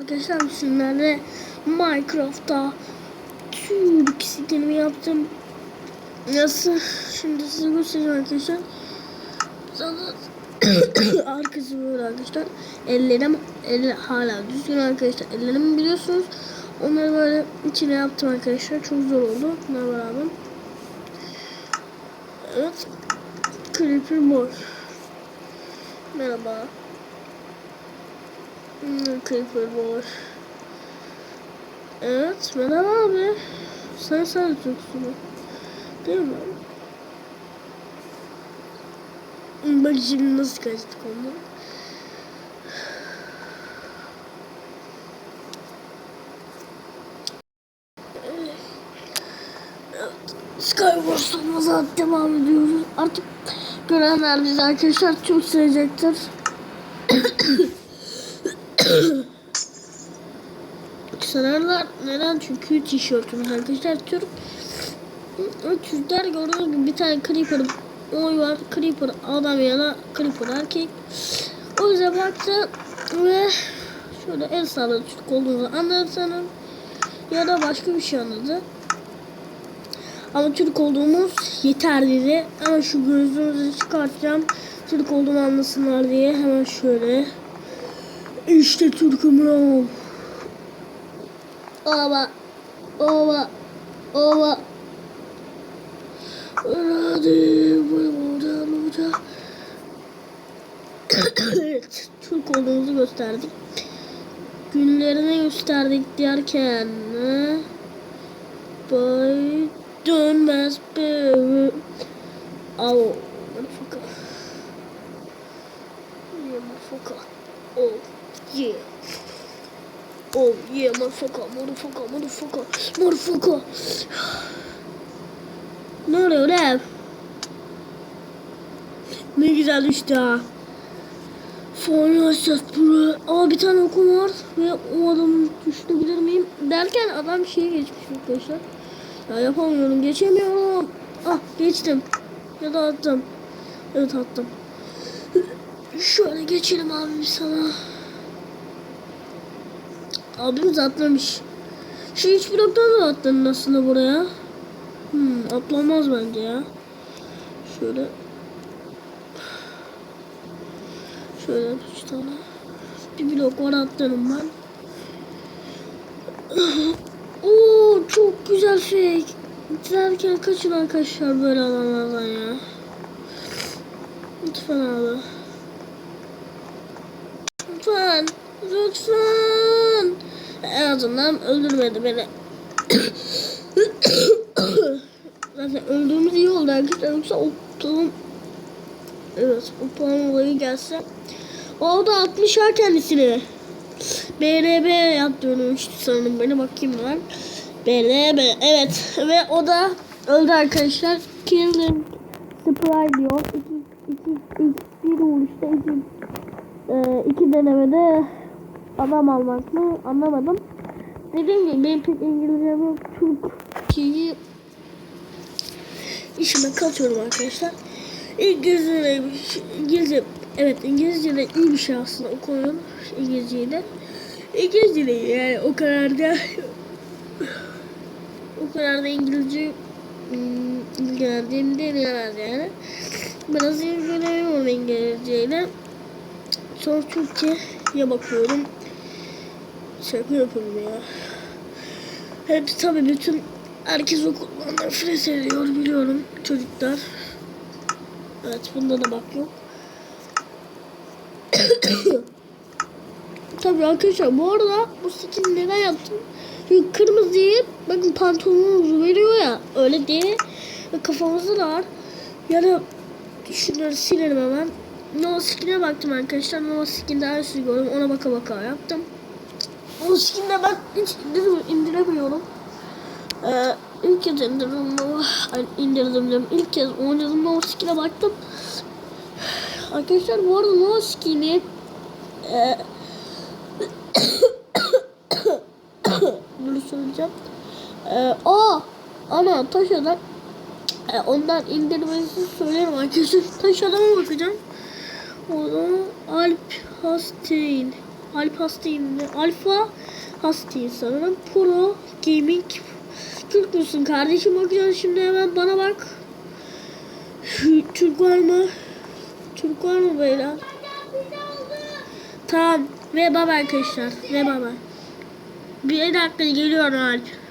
Arkadaşlar sizlerle Minecraft'ta Türk stilimi yaptım. Nasıl? Şimdi size göstereceğim arkadaşlar. Zaten arkası böyle arkadaşlar. Ellerim el hala düzgün arkadaşlar. Ellerimi biliyorsunuz. Onları böyle içine yaptım arkadaşlar. Çok zor oldu. Bunlar beraber. Evet. Creeper boy. Merhaba. Hmm, Creeper boy. Evet, merhaba abi. Sen sen Türksün. Değil mi? Hmm, Bak şimdi nasıl kaçtık ondan. Evet, Skywars'ımıza devam ediyoruz. Artık görenler bizi arkadaşlar çok sevecektir. Sanarlar neden? Çünkü tişörtümüz arkadaşlar Türk. Türkler gördüğünüz gibi bir tane Creeper oy var. Creeper adam ya da Creeper erkek. O yüzden baktı ve şöyle el salladı Türk olduğunu anladı. Ya da başka bir şey anladı. Ama Türk olduğumuz yeter dedi. Ama şu gözlüğümüzü çıkartacağım. Türk olduğumu anlasınlar diye hemen şöyle. İşte Türk'üm lan. Ova, ova, ova. Hadi burada burada. Evet, Türk olduğumuzu gösterdik. Günlerini gösterdik derken ne? Bay dönmez be. Au, motherfucker. Yeah, motherfucker. Oh, yeah. Oh yeah, motherfucker, motherfucker, motherfucker, motherfucker. Ne oluyor lan? Ne güzel işte ha. Sonra buraya. Aa bir tane okum var ve o adamın düşürebilir miyim? Derken adam şeye geçmiş arkadaşlar. Ya yapamıyorum, geçemiyorum. Ah geçtim. Ya da attım. Evet attım. Şöyle geçelim abi sana. Abimiz atlamış. Şu üç bloktan da atladın aslında buraya. Hmm, atlamaz bence ya. Şöyle. Şöyle üç tane. Bir blok var atlarım ben. Oo çok güzel fake. Derken kaçın arkadaşlar böyle alanlardan ya. Lütfen abi. Lütfen. Lütfen. En azından öldürmedi beni. Zaten öldüğümüz iyi oldu arkadaşlar. Yoksa o puan... Evet o puan olayı gelse. O da atmış ha kendisini. BRB yaptırmıştı sanırım beni bakayım ben. BRB evet ve o da öldü arkadaşlar. Killing Spray diyor. İki, iki, iki, bir vuruşta iki, e, iki denemede adam almak mı anlamadım. Dediğim gibi benim pek İngilizcem yok. Türkçeyi işime katıyorum arkadaşlar. İngilizce, İngilizce, evet İngilizce de iyi bir şey aslında o konunun İngilizceyi de. İngilizce de yani o kadar da o kadar da İngilizce hmm, ilgilendiğim değil herhalde yani. Biraz ilgileniyorum İngilizceyle. Sonra Türkçe'ye bakıyorum. Şaka yapıyorum ya. Hep tabii bütün herkes okuldan nefret ediyor biliyorum çocuklar. Evet bunda da bak yok. tabii arkadaşlar bu arada bu skin neden yaptım? Çünkü kırmızıyı bakın pantolonumuzu veriyor ya öyle diye ve kafamızda da var. Ya da şunları silelim hemen. No skin'e baktım arkadaşlar. No skin'de her şeyi gördüm. Ona baka baka yaptım. O skin'de ben hiç indir indiremiyorum. Ee, ilk kez indirdim. Ay, indirdim diyorum. İlk kez oynadım No skin'e baktım. Arkadaşlar bu arada No skin'i e, bunu söyleyeceğim. Ee, aa, ana taş adam. Ee, ondan indirmenizi söylerim arkadaşlar. Taş adama bakacağım. O da Alp Hastein. Alp hastayım de. Alfa hastayım sanırım. Pro Gaming. Türk müsün kardeşim bakacağız şimdi hemen bana bak. Türk var mı? Türk var mı beyler? Tamam. Ve baba arkadaşlar. Ve baba. Bir dakika geliyor Alp.